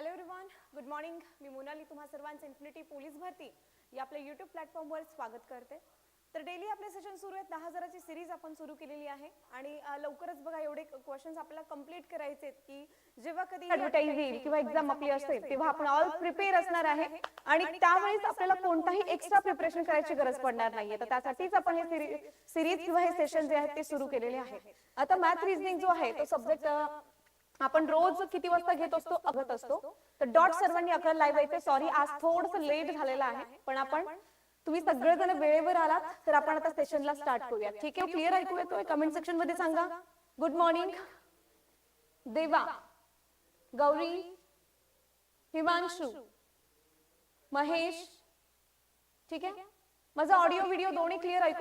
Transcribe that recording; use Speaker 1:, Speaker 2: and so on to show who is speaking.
Speaker 1: Hello everyone good morning मी मोनाली. तुम्हा सर्वांचं इन्फिनिटी पोलीस भरती. या आपल्या युट्यूब प्लॅटफॉर्मवर स्वागत करते. तर डेली आपले सेशन सुरू आहेत. दहा हजाराची सिरीज आपण सुरू केलेली आहे. आणि लवकरच बघा एवढे क्वेश्चन्स आपल्याला कंप्लीट करायचे आहेत की जेव्हा कधी ऍडव्हर्टाईज येईल किंवा एक्झाम आपली असेल तेव्हा आपण ऑल प्रिपेअर असणार आहे. आणि त्यावेळेस आपल्याला कोणताही एक्स्ट्रा प्रिपरेशन करायची गरज पडणार नाहीये. तर त्यासाठीच आपण हे सिरीज किंवा हे सेशन जे आहेत ते सुरू केलेले आहे आता मॅथ रिझनिंग जो आहे तो सब्जेक्ट आपण रोज किती वाजता घेत असतो? अगत असतो. तर डॉट सर्वांनी अकरा लाईव्ह यायचं सॉरी आज थोडस लेट झालेलं आहे. पण आपण तुम्ही सगळेजण वेळेवर आलात तर आपण आता सेशनला स्टार्ट करूया ठीक आहे? क्लिअर ऐकू येतोय कमेंट सेक्शनमध्ये सांगा. गुड मॉर्निंग देवा. गौरी. हिमांशू. महेश. ठीक आहे? माझा ऑडिओ व्हिडिओ दोन्ही क्लिअर ऐकू